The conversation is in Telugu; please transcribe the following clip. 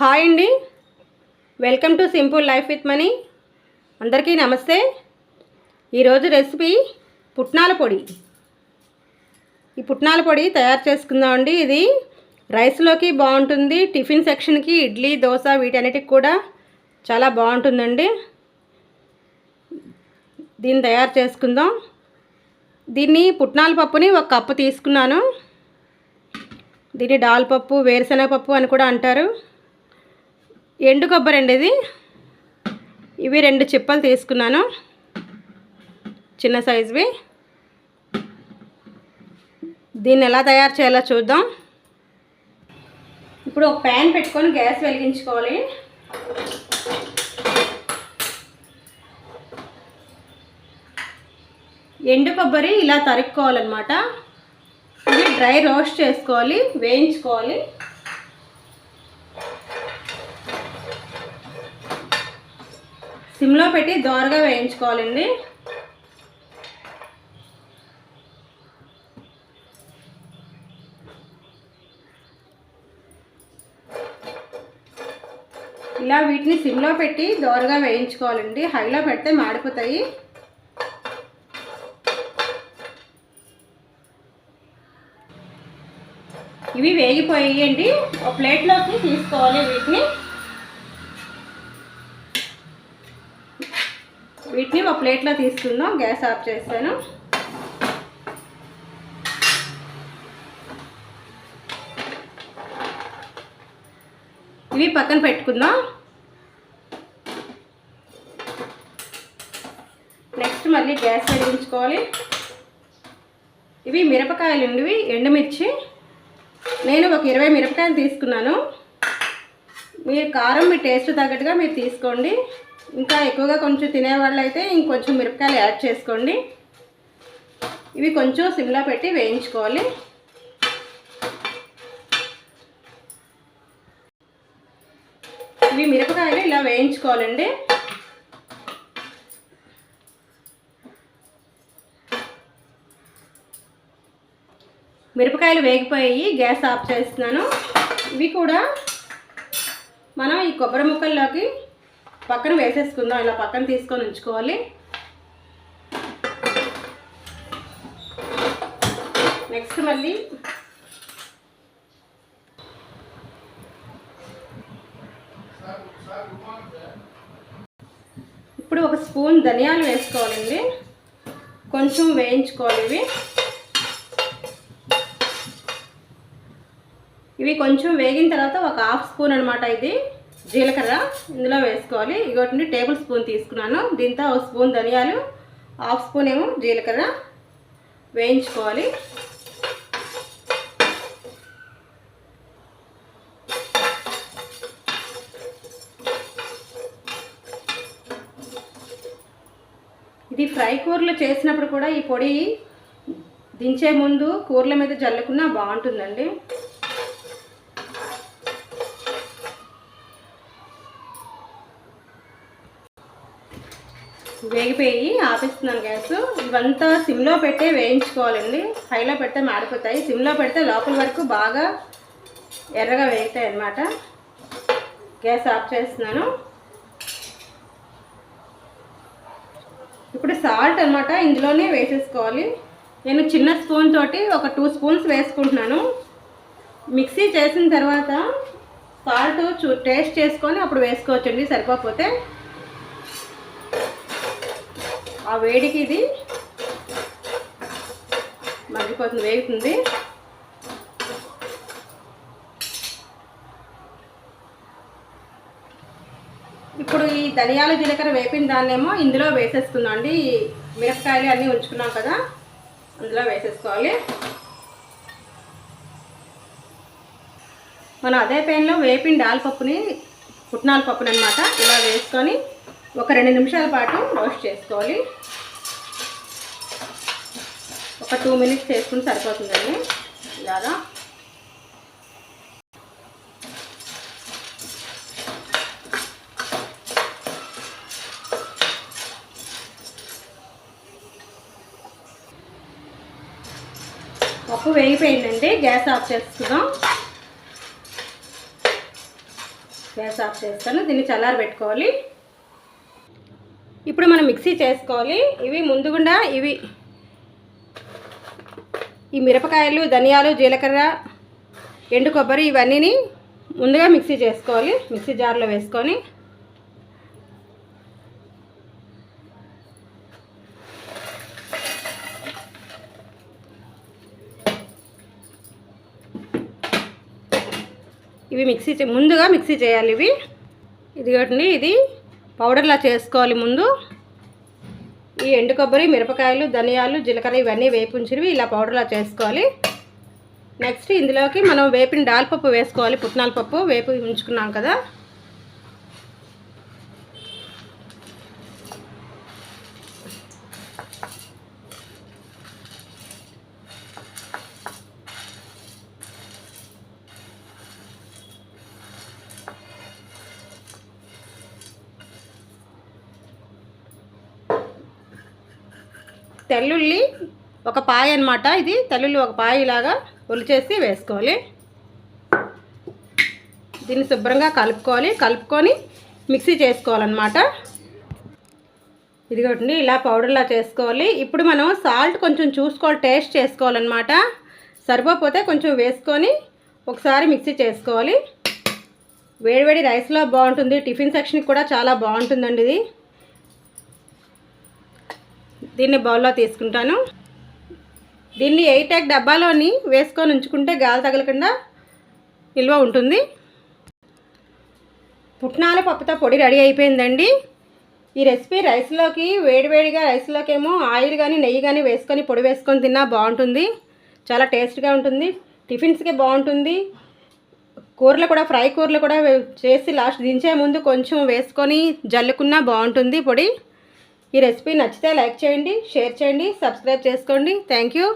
హాయ్ అండి. Welcome to simple life with money. అందరికీ నమస్తే. ఈరోజు రెసిపీ పుట్నాల పొడి. ఈ పుట్నాల పొడి తయారు చేసుకుందామండి ఇది రైస్లోకి బాగుంటుంది. టిఫిన్ సెక్షన్కి ఇడ్లీ దోశ వీటన్నిటికి కూడా చాలా బాగుంటుందండి. దీన్ని తయారు చేసుకుందాం. దీన్ని పుట్నాల పప్పుని ఒక కప్పు తీసుకున్నాను. దీన్ని డాల్ పప్పు వేరుశనగ పప్పు అని కూడా అంటారు. ఎండు కొబ్బరి అండి ఇది. ఇవి రెండు చిప్పలు తీసుకున్నాను. చిన్న సైజువి. దీన్ని ఎలా తయారు చేయాలో చూద్దాం. ఇప్పుడు ఒక ప్యాన్ పెట్టుకొని గ్యాస్ వెలిగించుకోవాలి. ఎండు కొబ్బరి ఇలా తరుక్కోవాలన్నమాట. ఇది డ్రై రోస్ట్ చేసుకోవాలి వేయించుకోవాలి. సిమ్లో పెట్టి దోరగా వేయించుకోవాలండి. ఇలా వీటిని సిమ్లో పెట్టి దోరగా వేయించుకోవాలండి. హైలో పెడితే మాడిపోతాయి. ఇవి వేగిపోయాయండి. ఒక ప్లేట్లోకి తీసుకోవాలి వీటిని. వీటిని ఒక ప్లేట్లో తీసుకుందాం. గ్యాస్ ఆఫ్ చేస్తాను. ఇవి పక్కన పెట్టుకుందాం. నెక్స్ట్ మళ్ళీ గ్యాస్ వెలిగించుకోవాలి. ఇవి మిరపకాయలు ఉండివి ఎండుమిర్చి. నేను ఒక ఇరవై మిరపకాయలు తీసుకున్నాను. మీరు కారం మీ టేస్ట్ తగ్గట్టుగా మీరు తీసుకోండి. ఇంకా ఎక్కువగా కొంచెం తినేవాళ్ళు అయితే ఇంకొంచెం మిరపకాయలు యాడ్ చేసుకోండి. ఇవి కొంచెం సిమ్లో పెట్టి వేయించుకోవాలి. ఇవి మిరపకాయలు ఇలా వేయించుకోవాలండి. మిరపకాయలు వేగిపోయి గ్యాస్ ఆఫ్ చేస్తున్నాను. ఇవి కూడా మనం ఈ కొబ్బరి ముక్కల్లోకి పక్కన వేసేసుకుందాం ఇలా పక్కన తీసుకొని ఉంచుకోవాలి. నెక్స్ట్ మళ్ళీ ఇప్పుడు ఒక స్పూన్ ధనియాలు వేసుకోవాలండి. కొంచెం వేయించుకోవాలి ఇవి. ఇవి కొంచెం వేగిన తర్వాత ఒక హాఫ్ స్పూన్ అనమాట ఇది. జీలకర్ర ఇందులో వేసుకోవాలి. ఇగోటి టేబుల్ స్పూన్ తీసుకున్నాను. దీంతో ఒక స్పూన్ ధనియాలు హాఫ్ స్పూన్ ఏమో జీలకర్ర వేయించుకోవాలి. ఇది ఫ్రై కూరలు చేసినప్పుడు కూడా ఈ పొడి దించే ముందు కూరల మీద జల్లుకున్నా బాగుంటుందండి. వేగిపోయి ఆపిస్తున్నాను గ్యాస్. ఇవంతా సిమ్లో పెట్టే వేయించుకోవాలండి. హైలో పెడితే మాడిపోతాయి. సిమ్లో పెడితే లోపల వరకు బాగా ఎర్రగా వేగుతాయి అన్నమాట. గ్యాస్ ఆఫ్ చేస్తున్నాను. ఇప్పుడు సాల్ట్ అనమాట ఇందులోనే వేసేసుకోవాలి. నేను చిన్న స్పూన్ తోటి ఒక టూ స్పూన్స్ వేసుకుంటున్నాను. మిక్సీ చేసిన తర్వాత సాల్ట్ చూ టేస్ట్ చేసుకొని అప్పుడు వేసుకోవచ్చండి సరిపోతే ఆ వేడికి ఇది మగ్గిపోతుంది వేగుతుంది. ఇప్పుడు ఈ ధనియాల జీలకర్ర వేపిన దాన్నేమో ఇందులో వేసేసుకుందాం అండి. మిరపకాయలు అన్నీ ఉంచుకున్నాం కదా అందులో వేసేసుకోవాలి. మనం అదే పెయిన్లో వేపిన డాల్పప్పుని పుట్నాల పప్పుని అనమాట ఇలా వేసుకొని ఒక రెండు నిమిషాల పాటు రోస్ట్ చేసుకోవాలి. ఒక టూ మినిట్స్ చేసుకుని సరిపోతుందండి. ఇలాగా. పప్పు వేగిపోయిందండి. గ్యాస్ ఆఫ్ చేసుకుందాం. గ్యాస్ ఆఫ్ చేస్తాను. దీన్ని చల్లారి పెట్టుకోవాలి ఇప్పుడు మనం మిక్సీ చేసుకోవాలి. ఇవి ముందుగుండా ఇవి ఈ మిరపకాయలు ధనియాలు జీలకర్ర ఎండు కొబ్బరి ఇవన్నీని ముందుగా మిక్సీ చేసుకోవాలి. మిక్సీ జార్లో వేసుకొని ఇవి మిక్సీ చే- ముందుగా మిక్సీ చేయాలి ఇవి. ఇదిగోండి ఇది పౌడర్లా చేసుకోవాలి ముందు. ఈ ఎండు కొబ్బరి మిరపకాయలు ధనియాలు జీలకర్ర ఇవన్నీ వేపించినవి ఇలా పౌడర్లా చేసుకోవాలి. నెక్స్ట్ ఇందులోకి మనం వేపిన దాల్పప్పు వేసుకోవాలి. పుట్నాల పప్పు వేపు ఉంచుకున్నాం కదా. తెల్లుల్లి ఒక పాయ అనమాట ఇది తెల్లుల్లి ఒక పాయ ఇలాగా ఒలిచేసి వేసుకోవాలి. దీన్ని శుభ్రంగా కలుపుకోవాలి. కలుపుకొని మిక్సీ చేసుకోవాలన్నమాట. ఇదిగోండి ఇలా పౌడర్లా చేసుకోవాలి. ఇప్పుడు మనం సాల్ట్ కొంచెం చూసుకోవాలి టేస్ట్ చేసుకోవాలన్నమాట. సరిపోతే కొంచెం వేసుకొని ఒకసారి మిక్సీ చేసుకోవాలి. వేడివేడి రైస్లో బాగుంటుంది. టిఫిన్ సెక్షన్కి కూడా చాలా బాగుంటుందండి ఇది. దీన్ని బౌల్లో తీసుకుంటాను. దీన్ని ఎయిట్ ఎగ్ డబ్బాలోని వేసుకొని ఉంచుకుంటే గాలి తగలకుండా నిల్వ ఉంటుంది. పుట్నాల పప్పుతో పొడి రెడీ అయిపోయిందండి. ఈ రెసిపీ రైస్లోకి వేడివేడిగా రైస్లోకి ఏమో ఆయిల్ కానీ నెయ్యి కానీ వేసుకొని పొడి వేసుకొని తిన్నా బాగుంటుంది. చాలా టేస్ట్గా ఉంటుంది. టిఫిన్స్కి బాగుంటుంది. కూరలు కూడా ఫ్రై కూరలు కూడా చేసి లాస్ట్ దించే ముందు కొంచెం వేసుకొని జల్లుకున్నా బాగుంటుంది పొడి. ఈ రెసిపీ నచ్చితే లైక్ చేయండి షేర్ చేయండి సబ్స్క్రైబ్ చేసుకోండి. Thank you.